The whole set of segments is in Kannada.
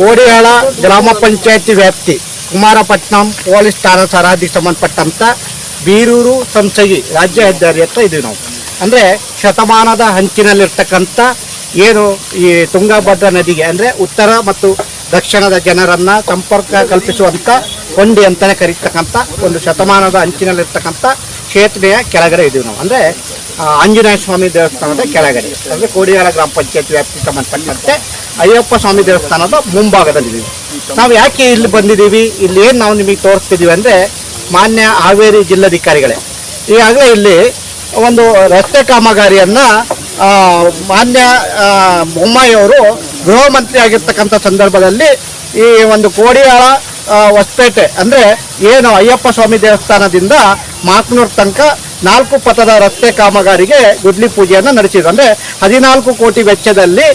ಕೋಡಿಯಾಳ ಗ್ರಾಮ ಪಂಚಾಯತಿ ವ್ಯಾಪ್ತಿ ಕುಮಾರಪಟ್ಟಣಂ ಪೊಲೀಸ್ ಠಾಣಾ ಸರಹದ್ದಿಗೆ ಸಂಬಂಧಪಟ್ಟಂಥ ಬೀರೂರು ಸಂಸಗಿ ರಾಜ್ಯ ಹೆದ್ದಾರಿ ಹತ್ರ ಇದೀವಿ ನಾವು. ಅಂದರೆ ಶತಮಾನದ ಹಂಚಿನಲ್ಲಿರ್ತಕ್ಕಂಥ ಏನು ಈ ತುಂಗಭದ್ರಾ ನದಿಗೆ ಅಂದರೆ ಉತ್ತರ ಮತ್ತು ದಕ್ಷಿಣದ ಜನರನ್ನ ಸಂಪರ್ಕ ಕಲ್ಪಿಸುವಂಥ ಕೊಂಡಿ ಅಂತಲೇ ಕರೀತಕ್ಕಂಥ ಒಂದು ಶತಮಾನದ ಅಂಚಿನಲ್ಲಿರ್ತಕ್ಕಂಥ ಸೇತುವೆಯ ಕೆಳಗಡೆ ಇದೀವಿ ನಾವು. ಅಂದರೆ ಆಂಜನೇಯ ಸ್ವಾಮಿ ದೇವಸ್ಥಾನದ ಕೆಳಗಡೆ. ಅಂದರೆ ಕೋಡಿಯಾಳ ಗ್ರಾಮ ಪಂಚಾಯತ್ ವ್ಯಾಪ್ತಿಗೆ ಸಂಬಂಧಪಟ್ಟಂತೆ ಅಯ್ಯಪ್ಪ ಸ್ವಾಮಿ ದೇವಸ್ಥಾನದ ಮುಂಭಾಗದಲ್ಲಿದ್ದೀವಿ ನಾವು ಯಾಕೆ ಇಲ್ಲಿ ಬಂದಿದ್ದೀವಿ? ಇಲ್ಲಿ ಏನು ನಾವು ನಿಮಗೆ ತೋರಿಸ್ತಿದ್ದೀವಿ ಅಂದರೆ ಮಾನ್ಯ ಹಾವೇರಿ ಜಿಲ್ಲಾಧಿಕಾರಿಗಳೇ. ಈಗಾಗಲೇ ಇಲ್ಲಿ ಒಂದು ರಸ್ತೆ ಕಾಮಗಾರಿಯನ್ನು ಮಾನ್ಯ ಬೊಮ್ಮಾಯಿಯವರು ಗೃಹ ಮಂತ್ರಿ ಆಗಿರ್ತಕ್ಕಂಥ ಸಂದರ್ಭದಲ್ಲಿ ಈ ಒಂದು ಕೋಡಿಯಾಳ ಹೊಸಪೇಟೆ ಅಂದರೆ ಏನು ಅಯ್ಯಪ್ಪ ಸ್ವಾಮಿ ದೇವಸ್ಥಾನದಿಂದ ಮಾಕ್ನೂರ್ ತನಕ ನಾಲ್ಕು ಪಥದ ರಸ್ತೆ ಕಾಮಗಾರಿಗೆ ಗುದ್ಲಿ ಪೂಜೆಯನ್ನು ನಡೆಸಿದ್ರು. ಅಂದ್ರೆ ಹದಿನಾಲ್ಕು ಕೋಟಿ ವೆಚ್ಚದಲ್ಲಿ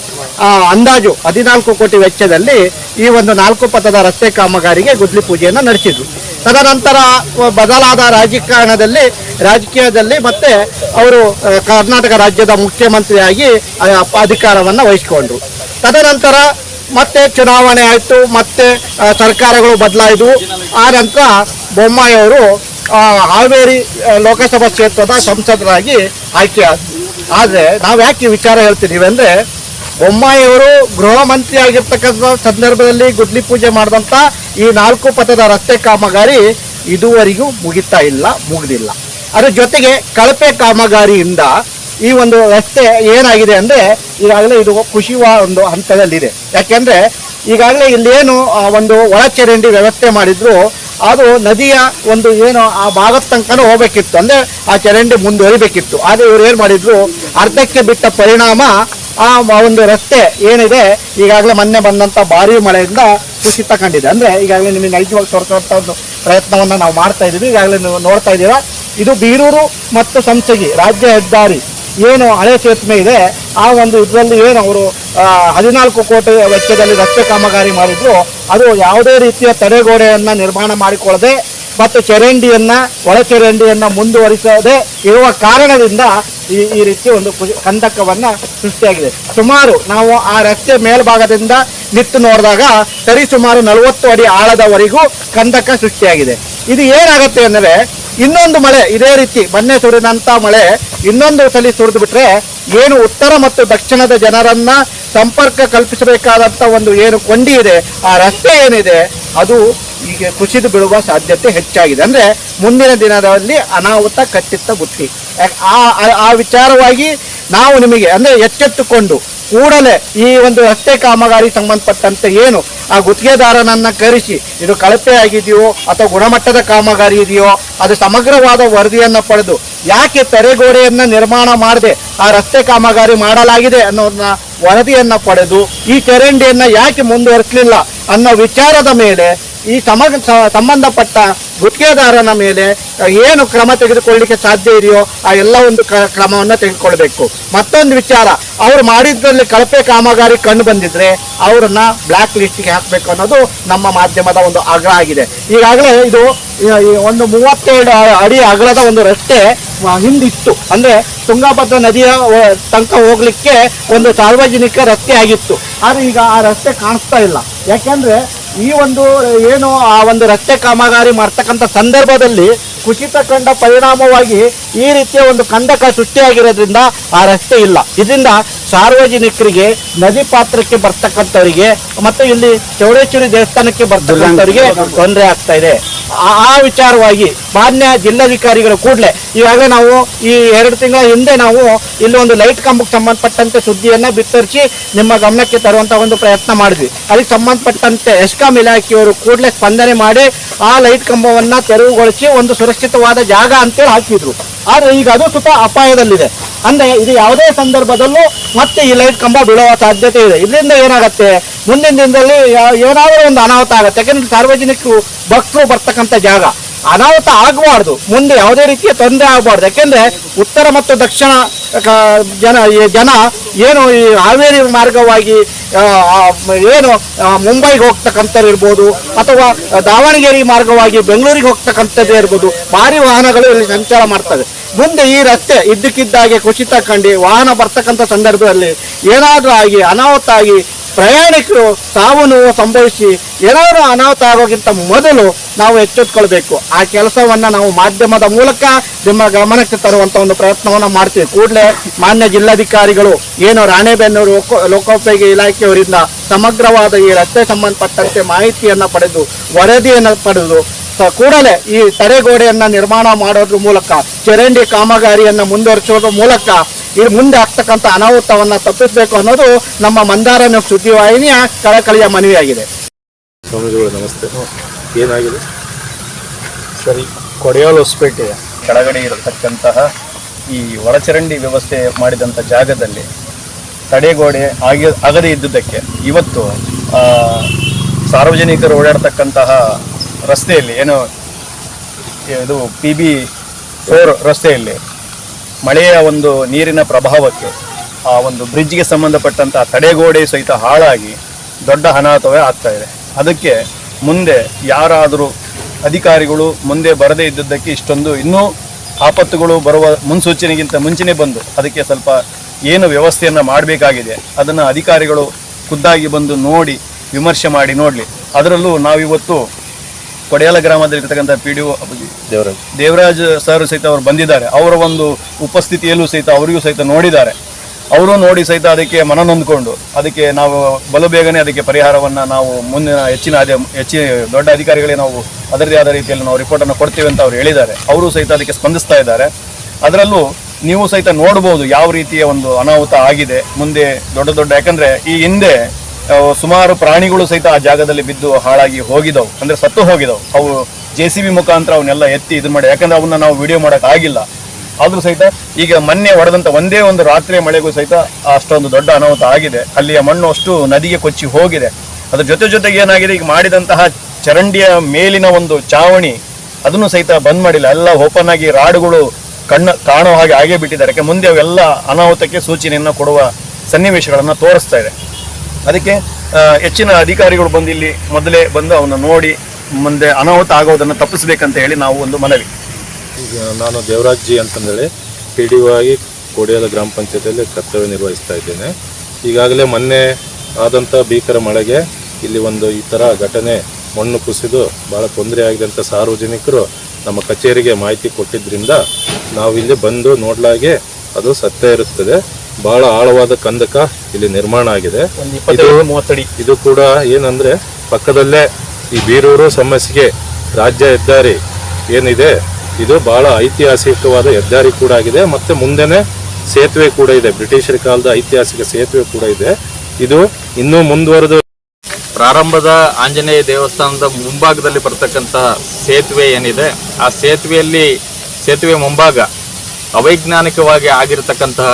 ಅಂದಾಜು ಹದಿನಾಲ್ಕು ಕೋಟಿ ವೆಚ್ಚದಲ್ಲಿ ಈ ಒಂದು ನಾಲ್ಕು ಪಥದ ರಸ್ತೆ ಕಾಮಗಾರಿಗೆ ಗುದ್ಲಿ ಪೂಜೆಯನ್ನು ನಡೆಸಿದ್ರು. ತದನಂತರ ಬದಲಾದ ರಾಜಕಾರಣದಲ್ಲಿ ರಾಜಕೀಯದಲ್ಲಿ ಮತ್ತೆ ಅವರು ಕರ್ನಾಟಕ ರಾಜ್ಯದ ಮುಖ್ಯಮಂತ್ರಿಯಾಗಿ ಅಧಿಕಾರವನ್ನು ವಹಿಸಿಕೊಂಡ್ರು. ತದನಂತರ ಮತ್ತೆ ಚುನಾವಣೆ ಆಯಿತು ಮತ್ತೆ ಸರ್ಕಾರಗಳು ಬದಲಾಯಿತು ಆ ನಂತರ ಬೊಮ್ಮಾಯಿ ಅವರು ಆ, ಹಾವೇರಿ ಲೋಕಸಭಾ ಕ್ಷೇತ್ರದ ಸಂಸದರಾಗಿ ಆಯ್ಕೆ ಆದ್ರು ನಾವು ಯಾಕೆ ವಿಚಾರ ಹೇಳ್ತಿದ್ದೀವಿ ಅಂದರೆ ಬೊಮ್ಮಾಯಿಯವರು ಗೃಹ ಮಂತ್ರಿ ಆಗಿರ್ತಕ್ಕಂಥ ಸಂದರ್ಭದಲ್ಲಿ ಗುಡ್ಲಿ ಪೂಜೆ ಮಾಡಿದಂಥ ಈ ನಾಲ್ಕು ಪಥದ ರಸ್ತೆ ಕಾಮಗಾರಿ ಇದುವರೆಗೂ ಮುಗಿತಾ ಇಲ್ಲ, ಮುಗಿದಿಲ್ಲ. ಅದ್ರ ಜೊತೆಗೆ ಕಳಪೆ ಕಾಮಗಾರಿಯಿಂದ ಈ ಒಂದು ರಸ್ತೆ ಏನಾಗಿದೆ ಅಂದ್ರೆ ಈಗಾಗಲೇ ಇದು ಕುಸಿಯುವ ಒಂದು ಹಂತದಲ್ಲಿದೆ. ಯಾಕೆಂದರೆ ಈಗಾಗಲೇ ಇಲ್ಲೇನು ಒಂದು ಒಳಚರಂಡಿ ವ್ಯವಸ್ಥೆ ಮಾಡಿದ್ರು. ಅದು ನದಿಯ ಒಂದು ಏನು ಆ ಭಾಗದ ತನಕನೂ ಹೋಗ್ಬೇಕಿತ್ತು. ಅಂದ್ರೆ ಆ ಚರಂಡಿ ಮುಂದುವರಿಬೇಕಿತ್ತು. ಆದರೆ ಇವರು ಏನು ಮಾಡಿದ್ರು? ಅರ್ಧಕ್ಕೆ ಬಿಟ್ಟ ಪರಿಣಾಮ ಆ ಒಂದು ರಸ್ತೆ ಏನಿದೆ, ಈಗಾಗಲೇ ಮೊನ್ನೆ ಬಂದಂತ ಭಾರಿ ಮಳೆಯಿಂದ ಕುಸಿತ ಕಂಡಿದೆ. ಅಂದ್ರೆ ಈಗಾಗಲೇ ನಿಮಗೆ ನೈಜವಾಗಿ ತೋರಿಸುವಂತ ಒಂದು ಪ್ರಯತ್ನವನ್ನು ನಾವು ಮಾಡ್ತಾ ಇದೀವಿ ಈಗಾಗಲೇ ನೀವು ನೋಡ್ತಾ ಇದ್ದೀರಾ? ಇದು ಬೀರೂರು ಮತ್ತು ಸಂಸಗಿ ರಾಜ್ಯ ಹೆದ್ದಾರಿ. ಏನು ಹಳೆ ಸೇತುವೆ ಇದೆ, ಆ ಒಂದು ಇದರಲ್ಲಿ ಏನು ಅವರು ಹದಿನಾಲ್ಕು ಕೋಟಿ ವೆಚ್ಚದಲ್ಲಿ ರಸ್ತೆ ಕಾಮಗಾರಿ ಮಾಡಿದ್ರು. ಅದು ಯಾವುದೇ ರೀತಿಯ ತಡೆಗೋಡೆಯನ್ನ ನಿರ್ಮಾಣ ಮಾಡಿಕೊಳ್ಳದೆ, ಮತ್ತು ಚರಂಡಿಯನ್ನು, ಒಳ ಚರಂಡಿಯನ್ನ ಮುಂದುವರಿಸದೆ ಇರುವ ಕಾರಣದಿಂದ ಈ ಈ ರೀತಿ ಒಂದು ಕಂದಕವನ್ನು ಸೃಷ್ಟಿಯಾಗಿದೆ. ಸುಮಾರು ನಾವು ಆ ರಸ್ತೆ ಮೇಲ್ಭಾಗದಿಂದ ನಿಂತು ನೋಡಿದಾಗ ಸರಿ ಸುಮಾರು ನಲವತ್ತು ಅಡಿ ಆಳದವರೆಗೂ ಕಂದಕ ಸೃಷ್ಟಿಯಾಗಿದೆ. ಇದು ಏನಾಗುತ್ತೆ ಅಂದರೆ, ಇನ್ನೊಂದು ಮಳೆ, ಇದೇ ರೀತಿ ಬನ್ನೆ ಸುರಿದಂಥ ಮಳೆ ಇನ್ನೊಂದು ಸಲ ಸುರಿದು ಬಿಟ್ರೆ ಏನು ಉತ್ತರ ಮತ್ತು ದಕ್ಷಿಣದ ಜನರನ್ನ ಸಂಪರ್ಕ ಕಲ್ಪಿಸಬೇಕಾದಂತ ಒಂದು ಏನು ಕೊಂಡಿ ಇದೆ, ಆ ರಸ್ತೆ ಏನಿದೆ, ಅದು ಈಗ ಕುಸಿದು ಬೀಳುವ ಸಾಧ್ಯತೆ ಹೆಚ್ಚಾಗಿದೆ. ಅಂದ್ರೆ ಮುಂದಿನ ದಿನದಲ್ಲಿ ಅನಾಹುತ ಕಟ್ಟಿತ್ತ ಬುತ್ತಿ ಆ, ಆ- ಆ ವಿಚಾರವಾಗಿ ನಾವು ನಿಮಗೆ, ಅಂದ್ರೆ ಎಚ್ಚೆತ್ತುಕೊಂಡು ಕೂಡಲೇ ಈ ಒಂದು ರಸ್ತೆ ಕಾಮಗಾರಿ ಸಂಬಂಧಪಟ್ಟಂತೆ ಏನು, ಆ ಗುತ್ತಿಗೆದಾರನನ್ನ ಕರೆಸಿ, ಇದು ಕಳಪೆ ಆಗಿದೆಯೋ ಅಥವಾ ಗುಣಮಟ್ಟದ ಕಾಮಗಾರಿ ಇದೆಯೋ, ಅದು ಸಮಗ್ರವಾದ ವರದಿಯನ್ನ ಪಡೆದು, ಯಾಕೆ ತೆರೆಗೋಡೆಯನ್ನ ನಿರ್ಮಾಣ ಮಾಡದೆ ಆ ರಸ್ತೆ ಕಾಮಗಾರಿ ಮಾಡಲಾಗಿದೆ ಅನ್ನೋದನ್ನ ವರದಿಯನ್ನ ಪಡೆದು ಈ ಚರಂಡಿಯನ್ನ ಯಾಕೆ ಮುಂದುವರಿಸಲಿಲ್ಲ ಅನ್ನೋ ವಿಚಾರದ ಮೇಲೆ ಈ ಸಮ ಸಂಬಂಧಪಟ್ಟ ಗುತ್ತಿಗೆದಾರನ ಮೇಲೆ ಏನು ಕ್ರಮ ತೆಗೆದುಕೊಳ್ಳಿಕ್ಕೆ ಸಾಧ್ಯ ಇದೆಯೋ ಆ ಎಲ್ಲ ಒಂದು ಕ್ರಮವನ್ನ ತೆಗೆದುಕೊಳ್ಬೇಕು. ಮತ್ತೊಂದು ವಿಚಾರ, ಅವರು ಮಾಡಿದ್ರಲ್ಲಿ ಕಳಪೆ ಕಾಮಗಾರಿ ಕಂಡು ಬಂದಿದ್ರೆ ಅವ್ರನ್ನ ಬ್ಲಾಕ್ ಲಿಸ್ಟ್ಗೆ ಹಾಕಬೇಕು ಅನ್ನೋದು ನಮ್ಮ ಮಾಧ್ಯಮದ ಒಂದು ಆಗ್ರಹ ಆಗಿದೆ. ಈಗಾಗಲೇ ಇದು ಒಂದು ಮೂವತ್ತೇಳು ಅಡಿ ಅಗಲದ ಒಂದು ರಸ್ತೆ ಹಿಂದಿತ್ತು. ಅಂದ್ರೆ ತುಂಗಭದ್ರಾ ನದಿಯ ತನಕ ಹೋಗ್ಲಿಕ್ಕೆ ಒಂದು ಸಾರ್ವಜನಿಕ ರಸ್ತೆ ಆಗಿತ್ತು. ಆದ್ರೆ ಈಗ ಆ ರಸ್ತೆ ಕಾಣಿಸ್ತಾ ಇಲ್ಲ. ಯಾಕೆಂದ್ರೆ ಈ ಒಂದು ಏನು ಆ ಒಂದು ರಸ್ತೆ ಕಾಮಗಾರಿ ಮಾಡ್ತಕ್ಕಂಥ ಸಂದರ್ಭದಲ್ಲಿ ಕುಸಿತ ಕಂಡ ಪರಿಣಾಮವಾಗಿ ಈ ರೀತಿಯ ಒಂದು ಕಂದಕ ಸೃಷ್ಟಿಯಾಗಿರೋದ್ರಿಂದ ಆ ರಸ್ತೆ ಇಲ್ಲ. ಇದರಿಂದ ಸಾರ್ವಜನಿಕರಿಗೆ ನದಿ ಪಾತ್ರಕ್ಕೆ ಬರ್ತಕ್ಕಂಥವರಿಗೆ ಮತ್ತು ಇಲ್ಲಿ ಚೌಡೇಶ್ವರಿ ದೇವಸ್ಥಾನಕ್ಕೆ ಬರ್ತಕ್ಕಂಥವರಿಗೆ ತೊಂದರೆ ಆಗ್ತಾ ಇದೆ. ಆ ವಿಚಾರವಾಗಿ ಮಾನ್ಯ ಜಿಲ್ಲಾಧಿಕಾರಿಗಳು ಕೂಡಲೇ ಈಗಾಗಲೇ ನಾವು ಈ ಎರಡು ತಿಂಗಳ ಹಿಂದೆ ನಾವು ಇಲ್ಲಿ ಒಂದು ಲೈಟ್ ಕಂಬಕ್ಕೆ ಸಂಬಂಧಪಟ್ಟಂತೆ ಸುದ್ದಿಯನ್ನು ಬಿತ್ತರಿಸಿ ನಿಮ್ಮ ಗಮನಕ್ಕೆ ತರುವಂತ ಒಂದು ಪ್ರಯತ್ನ ಮಾಡಿದ್ವಿ. ಅದಕ್ಕೆ ಸಂಬಂಧಪಟ್ಟಂತೆ ಎಸ್ಕಾಂ ಇಲಾಖೆಯವರು ಕೂಡಲೇ ಸ್ಪಂದನೆ ಮಾಡಿ ಆ ಲೈಟ್ ಕಂಬವನ್ನು ತೆರವುಗೊಳಿಸಿ ಒಂದು ಸುರಕ್ಷಿತವಾದ ಜಾಗ ಅಂತೇಳಿ ಹಾಕಿದ್ರು. ಆದರೆ ಈಗ ಅದು ಸುತ್ತ ಅಪಾಯದಲ್ಲಿದೆ. ಅಂದ್ರೆ ಇದು ಯಾವುದೇ ಸಂದರ್ಭದಲ್ಲೂ ಮತ್ತೆ ಈ ಲೈಟ್ ಕಂಬ ಬೀಳುವ ಸಾಧ್ಯತೆ ಇದೆ. ಇದರಿಂದ ಏನಾಗುತ್ತೆ? ಮುಂದಿನ ದಿನದಲ್ಲಿ ಏನಾದರೂ ಒಂದು ಅನಾಹುತ ಆಗುತ್ತೆ. ಯಾಕಂದ್ರೆ ಸಾರ್ವಜನಿಕರು ಭಕ್ತರು ಬರ್ತಕ್ಕಂಥ ಜಾಗ. ಅನಾಹುತ ಆಗಬಾರ್ದು. ಮುಂದೆ ಯಾವುದೇ ರೀತಿಯ ತೊಂದರೆ ಆಗಬಾರ್ದು. ಯಾಕೆಂದರೆ ಉತ್ತರ ಮತ್ತು ದಕ್ಷಿಣ ಜನ ಜನ ಏನು ಈ ಹಾವೇರಿ ಮಾರ್ಗವಾಗಿ ಏನು ಮುಂಬೈಗೆ ಹೋಗ್ತಕ್ಕಂಥದ್ದು ಇರ್ಬೋದು, ಅಥವಾ ದಾವಣಗೆರೆ ಮಾರ್ಗವಾಗಿ ಬೆಂಗಳೂರಿಗೆ ಹೋಗ್ತಕ್ಕಂಥದ್ದೇ ಇರ್ಬೋದು, ಭಾರಿ ವಾಹನಗಳು ಇಲ್ಲಿ ಸಂಚಾರ ಮಾಡ್ತವೆ. ಮುಂದೆ ಈ ರಸ್ತೆ ಇದ್ದಕ್ಕಿದ್ದಾಗೆ ಕುಸಿತ ಕಂಡು ವಾಹನ ಬರ್ತಕ್ಕಂಥ ಸಂದರ್ಭದಲ್ಲಿ ಏನಾದರೂ ಆಗಿ, ಅನಾಹುತ ಆಗಿ ಪ್ರಯಾಣಿಕರು ಸಾವು ನೋವು ಸಂಭವಿಸಿ ಏನಾದರೂ ಅನಾಹುತ ಆಗೋಕ್ಕಿಂತ ಮೊದಲು ನಾವು ಎಚ್ಚೆತ್ಕೊಳ್ಬೇಕು. ಆ ಕೆಲಸವನ್ನ ನಾವು ಮಾಧ್ಯಮದ ಮೂಲಕ ನಿಮ್ಮ ಗಮನಕ್ಕೆ ತರುವಂತ ಒಂದು ಪ್ರಯತ್ನವನ್ನ ಮಾಡ್ತೀವಿ. ಕೂಡಲೇ ಮಾನ್ಯ ಜಿಲ್ಲಾಧಿಕಾರಿಗಳು, ಏನು ರಾಣೆಬೆನ್ನೂರು ಲೋಕ- ಲೋಕೋಪಯೋಗಿ ಇಲಾಖೆಯವರಿಂದ ಸಮಗ್ರವಾದ ಈ ರಸ್ತೆ ಸಂಬಂಧಪಟ್ಟಂತೆ ಮಾಹಿತಿಯನ್ನ ಪಡೆದು, ವರದಿಯನ್ನು ಪಡೆದು ಕೂಡಲೇ ಈ ತಡೆಗೋಡೆಯನ್ನು ನಿರ್ಮಾಣ ಮಾಡೋದ್ರ ಮೂಲಕ ಚರಂಡಿ ಕಾಮಗಾರಿಯನ್ನ ಮುಂದುವರಿಸೋದ್ರ ಮೂಲಕ ಈ ಮುಂದೆ ಆಗ್ತಕ್ಕಂಥ ಅನಾಹುತವನ್ನು ತಪ್ಪಿಸಬೇಕು ಅನ್ನೋದು ನಮ್ಮ ಮಂದಾರ ನ್ಯೂಸ್ ಸುದ್ದಿವಾಹಿನಿಯ ಕಳಕಳಿಯ ಮನವಿಯಾಗಿದೆ. ಸ್ವಾಮೀಜಿಗಳು ನಮಸ್ತೆ. ಏನಾಗಿದೆ? ಸರಿ, ಕೊಡಿಯಾಲ್ ಹೊಸಪೇಟೆ ಕೆಳಗಡೆ ಇರತಕ್ಕಂತಹ ಈ ಒಳಚರಂಡಿ ವ್ಯವಸ್ಥೆ ಮಾಡಿದಂಥ ಜಾಗದಲ್ಲಿ ತಡೆಗೋಡೆ ಆಗಿ, ಆಗದೇ ಇದ್ದುದಕ್ಕೆ ಇವತ್ತು ಸಾರ್ವಜನಿಕರು ಓಡಾಡ್ತಕ್ಕಂತಹ ರಸ್ತೆಯಲ್ಲಿ, ಏನು, ಇದು ಪಿ ಬಿ ಫೋರ್ ರಸ್ತೆಯಲ್ಲಿ, ಮಳೆಯ ಒಂದು ನೀರಿನ ಪ್ರಭಾವಕ್ಕೆ, ಆ ಒಂದು ಬ್ರಿಡ್ಜ್ಗೆ ಸಂಬಂಧಪಟ್ಟಂತಹ ತಡೆಗೋಡೆ ಸಹಿತ ಹಾಳಾಗಿ ದೊಡ್ಡ ಅನಾಹುತವೇ ಆಗ್ತಾ ಇದೆ. ಅದಕ್ಕೆ ಮುಂದೆ ಯಾರಾದರೂ ಅಧಿಕಾರಿಗಳು ಮುಂದೆ ಬರದೇ ಇದ್ದದ್ದಕ್ಕೆ ಇಷ್ಟೊಂದು ಇನ್ನೂ ಆಪತ್ತುಗಳು ಬರುವ ಮುನ್ಸೂಚನೆಗಿಂತ ಮುಂಚೆನೇ ಬಂದು ಅದಕ್ಕೆ ಸ್ವಲ್ಪ ಏನು ವ್ಯವಸ್ಥೆಯನ್ನು ಮಾಡಬೇಕಾಗಿದೆ, ಅದನ್ನು ಅಧಿಕಾರಿಗಳು ಖುದ್ದಾಗಿ ಬಂದು ನೋಡಿ, ವಿಮರ್ಶೆ ಮಾಡಿ ನೋಡಲಿ. ಅದರಲ್ಲೂ ನಾವಿವತ್ತು Kodiyala ಗ್ರಾಮದಲ್ಲಿರ್ತಕ್ಕಂಥ P D Devaraj. Devaraj sir ಸಹಿತ ಅವರು ಬಂದಿದ್ದಾರೆ. ಅವರ ಒಂದು ಉಪಸ್ಥಿತಿಯಲ್ಲೂ ಸಹಿತ ಅವರಿಗೂ ಸಹಿತ ನೋಡಿದ್ದಾರೆ. ಅವರು ನೋಡಿ ಸಹಿತ ಅದಕ್ಕೆ ಮನನೊಂದ್ಕೊಂಡು ಅದಕ್ಕೆ ನಾವು ಬಲು ಬೇಗನೆ ಅದಕ್ಕೆ ಪರಿಹಾರವನ್ನು ನಾವು ಮುಂದಿನ ಹೆಚ್ಚಿನ ಅದೇ ಹೆಚ್ಚಿನ ದೊಡ್ಡ ಅಧಿಕಾರಿಗಳೇ ನಾವು ಅದರದೇ ಆದ ರೀತಿಯಲ್ಲಿ ನಾವು ರಿಪೋರ್ಟನ್ನು ಕೊಡ್ತೀವಿ ಅಂತ ಅವರು ಹೇಳಿದ್ದಾರೆ. ಅವರು ಸಹಿತ ಅದಕ್ಕೆ ಸ್ಪಂದಿಸ್ತಾ ಇದ್ದಾರೆ. ಅದರಲ್ಲೂ ನೀವು ಸಹಿತ ನೋಡ್ಬೋದು ಯಾವ ರೀತಿಯ ಒಂದು ಅನಾಹುತ ಆಗಿದೆ. ಮುಂದೆ ದೊಡ್ಡ ದೊಡ್ಡ ಯಾಕಂದರೆ ಈ ಹಿಂದೆ ಸುಮಾರು ಪ್ರಾಣಿಗಳು ಸಹಿತ ಆ ಜಾಗದಲ್ಲಿ ಬಿದ್ದು ಹಾಳಾಗಿ ಹೋಗಿದವು. ಅಂದ್ರೆ ಸತ್ತು ಹೋಗಿದವು. ಅವು ಜೆ ಸಿ ಬಿ ಮುಖಾಂತರ ಅವನ್ನೆಲ್ಲ ಎತ್ತಿ ಇದು ಮಾಡಿ. ಯಾಕಂದ್ರೆ ಅವನ್ನ ನಾವು ವಿಡಿಯೋ ಮಾಡಕ್ ಆಗಿಲ್ಲ. ಆದ್ರೂ ಸಹಿತ ಈಗ ಮೊನ್ನೆ ಹೊಡೆದಂತ ಒಂದೇ ಒಂದು ರಾತ್ರಿ ಮಳೆಗೂ ಸಹಿತ ಅಷ್ಟೊಂದು ದೊಡ್ಡ ಅನಾಹುತ ಆಗಿದೆ. ಅಲ್ಲಿಯ ಮಣ್ಣು ಅಷ್ಟು ನದಿಗೆ ಕೊಚ್ಚಿ ಹೋಗಿದೆ. ಅದ್ರ ಜೊತೆ ಜೊತೆಗೆ ಏನಾಗಿದೆ? ಈಗ ಮಾಡಿದಂತಹ ಚರಂಡಿಯ ಮೇಲಿನ ಒಂದು ಚಾವಣಿ ಅದನ್ನು ಸಹಿತ ಬಂದ್ ಮಾಡಿಲ್ಲ. ಎಲ್ಲ ಓಪನ್ ಆಗಿ ರಾಡುಗಳು ಕಣ್ಣು ಕಾಣೋ ಹಾಗೆ ಆಗೇ ಬಿಟ್ಟಿದ್ದಾರೆ. ಯಾಕೆ, ಮುಂದೆ ಅವೆಲ್ಲ ಅನಾಹುತಕ್ಕೆ ಸೂಚನೆಯನ್ನು ಕೊಡುವ ಸನ್ನಿವೇಶಗಳನ್ನು ತೋರಿಸ್ತಾ ಇದೆ. ಅದಕ್ಕೆ ಹೆಚ್ಚಿನ ಅಧಿಕಾರಿಗಳು ಬಂದು ಇಲ್ಲಿ ಮೊದಲೇ ಬಂದು ಅವನ್ನ ನೋಡಿ, ಮುಂದೆ ಅನಾಹುತ ಆಗೋದನ್ನು ತಪ್ಪಿಸ್ಬೇಕಂತ ಹೇಳಿ ನಾವು ಒಂದು ಮನವಿ. ಈಗ ನಾನು ದೇವರಾಜ್ ಜಿ ಅಂತಂದೇಳಿ ಪಿ ಡಿ ಆಗಿ ಕೋಡಿಯಾಲ ಗ್ರಾಮ ಪಂಚಾಯತಿಯಲ್ಲಿ ಕರ್ತವ್ಯ ನಿರ್ವಹಿಸ್ತಾ ಇದ್ದೇನೆ. ಈಗಾಗಲೇ ಮೊನ್ನೆ ಆದಂಥ ಭೀಕರ ಮಳೆಗೆ ಇಲ್ಲಿ ಒಂದು ಈ ಥರ ಘಟನೆ ಮಣ್ಣು ಕುಸಿದು ಭಾಳ ತೊಂದರೆ ಆಗಿದಂಥ ಸಾರ್ವಜನಿಕರು ನಮ್ಮ ಕಚೇರಿಗೆ ಮಾಹಿತಿ ಕೊಟ್ಟಿದ್ದರಿಂದ ನಾವು ಇಲ್ಲಿ ಬಂದು ನೋಡ್ಲಾಗೆ ಅದು ಸತ್ಯ ಇರುತ್ತದೆ. ಬಹಳ ಆಳವಾದ ಕಂದಕ ಇಲ್ಲಿ ನಿರ್ಮಾಣ ಆಗಿದೆ. ಇದು ಕೂಡ ಏನಂದ್ರೆ ಪಕ್ಕದಲ್ಲೇ ಈ ಬೀರೂರು ಸಮಸ್ಯೆಗೆ ರಾಜ್ಯ ಹೆದ್ದಾರಿ ಏನಿದೆ ಇದು ಬಹಳ ಐತಿಹಾಸಿಕವಾದ ಹೆದ್ದಾರಿ ಕೂಡ ಆಗಿದೆ. ಮತ್ತೆ ಮುಂದೆನೆ ಸೇತುವೆ ಕೂಡ ಇದೆ. ಬ್ರಿಟಿಷರ ಕಾಲದ ಐತಿಹಾಸಿಕ ಸೇತುವೆ ಕೂಡ ಇದೆ. ಇದು ಇನ್ನೂ ಮುಂದುವರೆದು ಪ್ರಾರಂಭದ ಆಂಜನೇಯ ದೇವಸ್ಥಾನದ ಮುಂಭಾಗದಲ್ಲಿ ಬರ್ತಕ್ಕಂತಹ ಸೇತುವೆ ಏನಿದೆ ಆ ಸೇತುವೆಯಲ್ಲಿ ಸೇತುವೆ ಮುಂಭಾಗ ಅವೈಜ್ಞಾನಿಕವಾಗಿ ಆಗಿರತಕ್ಕಂತಹ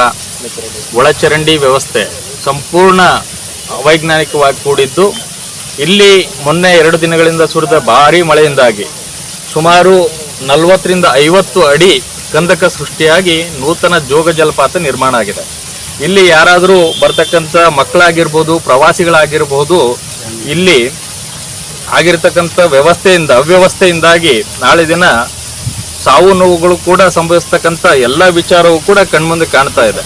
ಒಳಚರಂಡಿ ವ್ಯವಸ್ಥೆ ಸಂಪೂರ್ಣ ಅವೈಜ್ಞಾನಿಕವಾಗಿ ಕೂಡಿದ್ದು, ಇಲ್ಲಿ ಮೊನ್ನೆ ಎರಡು ದಿನಗಳಿಂದ ಸುರಿದ ಭಾರೀ ಮಳೆಯಿಂದಾಗಿ ಸುಮಾರು ನಲವತ್ತರಿಂದ ಐವತ್ತು ಅಡಿ ಗಂಧಕ ಸೃಷ್ಟಿಯಾಗಿ ನೂತನ ಜೋಗ ಜಲಪಾತ ನಿರ್ಮಾಣ ಆಗಿದೆ. ಇಲ್ಲಿ ಯಾರಾದರೂ ಬರ್ತಕ್ಕಂಥ ಮಕ್ಕಳಾಗಿರ್ಬೋದು, ಪ್ರವಾಸಿಗಳಾಗಿರ್ಬೋದು, ಇಲ್ಲಿ ಆಗಿರ್ತಕ್ಕಂಥ ವ್ಯವಸ್ಥೆಯಿಂದ, ಅವ್ಯವಸ್ಥೆಯಿಂದಾಗಿ ನಾಳೆ ದಿನ ಸಾವು ನೋವುಗಳು ಕೂಡ ಸಂಭವಿಸ್ತಕ್ಕಂಥ ಎಲ್ಲ ವಿಚಾರವೂ ಕೂಡ ಕಣ್ಮುಂದೆ ಕಾಣ್ತಾ ಇದೆ.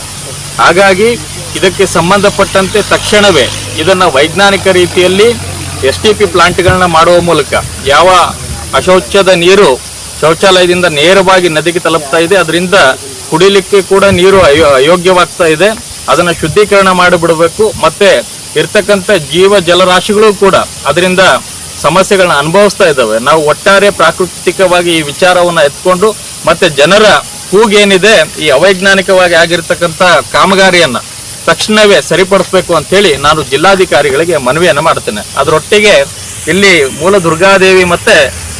ಹಾಗಾಗಿ ಇದಕ್ಕೆ ಸಂಬಂಧಪಟ್ಟಂತೆ ತಕ್ಷಣವೇ ಇದನ್ನು ವೈಜ್ಞಾನಿಕ ರೀತಿಯಲ್ಲಿ ಎಸ್ ಟಿ ಪಿ ಪ್ಲಾಂಟ್ಗಳನ್ನ ಮಾಡುವ ಮೂಲಕ ಯಾವ ಅಶೌಚದ ನೀರು ಶೌಚಾಲಯದಿಂದ ನೇರವಾಗಿ ನದಿಗೆ ತಲುಪ್ತಾ ಇದೆ, ಅದರಿಂದ ಕುಡಿಲಿಕ್ಕೆ ಕೂಡ ನೀರು ಅಯೋ, ಅಯೋಗ್ಯವಾಗ್ತಾ ಇದೆ, ಅದನ್ನು ಶುದ್ಧೀಕರಣ ಮಾಡಿಬಿಡಬೇಕು, ಮತ್ತೆ ಇರ್ತಕ್ಕಂಥ ಜೀವ ಜಲರಾಶಿಗಳು ಕೂಡ ಅದರಿಂದ ಸಮಸ್ಯೆಗಳನ್ನ ಅನುಭವಿಸ್ತಾ ಇದ್ದಾವೆ. ನಾವು ಒಟ್ಟಾರೆ ಪ್ರಾಕೃತಿಕವಾಗಿ ಈ ವಿಚಾರವನ್ನು ಎತ್ಕೊಂಡು ಮತ್ತೆ ಜನರ ಕೂಗೇನಿದೆ ಈ ಅವೈಜ್ಞಾನಿಕವಾಗಿ ಆಗಿರ್ತಕ್ಕಂಥ ಕಾಮಗಾರಿಯನ್ನ ತಕ್ಷಣವೇ ಸರಿಪಡಿಸಬೇಕು ಅಂತ ಹೇಳಿ ನಾನು ಜಿಲ್ಲಾಧಿಕಾರಿಗಳಿಗೆ ಮನವಿಯನ್ನು ಮಾಡ್ತೇನೆ. ಅದರೊಟ್ಟಿಗೆ ಇಲ್ಲಿ ಮೂಲ ದುರ್ಗಾದೇವಿ ಮತ್ತೆ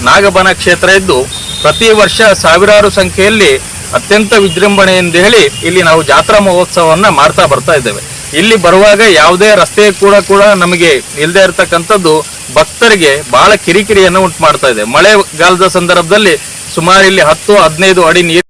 ನಾಗಬನ ಕ್ಷೇತ್ರ ಇದ್ದು ಪ್ರತಿ ವರ್ಷ ಸಾವಿರಾರು ಸಂಖ್ಯೆಯಲ್ಲಿ ಅತ್ಯಂತ ವಿಜೃಂಭಣೆ ಎಂದು ಹೇಳಿ ಇಲ್ಲಿ ನಾವು ಜಾತ್ರಾ ಮಹೋತ್ಸವವನ್ನ ಮಾಡ್ತಾ ಬರ್ತಾ ಇದ್ದೇವೆ. ಇಲ್ಲಿ ಬರುವಾಗ ಯಾವುದೇ ರಸ್ತೆ ಕೂಡ ಕೂಡ ನಮಗೆ ಇಲ್ಲದೆ ಇರತಕ್ಕಂಥದ್ದು ಭಕ್ತರಿಗೆ ಬಹಳ ಕಿರಿಕಿರಿಯನ್ನು ಉಂಟು ಮಾಡ್ತಾ ಇದೆ. ಮಳೆಗಾಲದ ಸಂದರ್ಭದಲ್ಲಿ ಸುಮಾರು ಇಲ್ಲಿ ಹತ್ತು ಹದಿನೈದು ಅಡಿ ನೀರು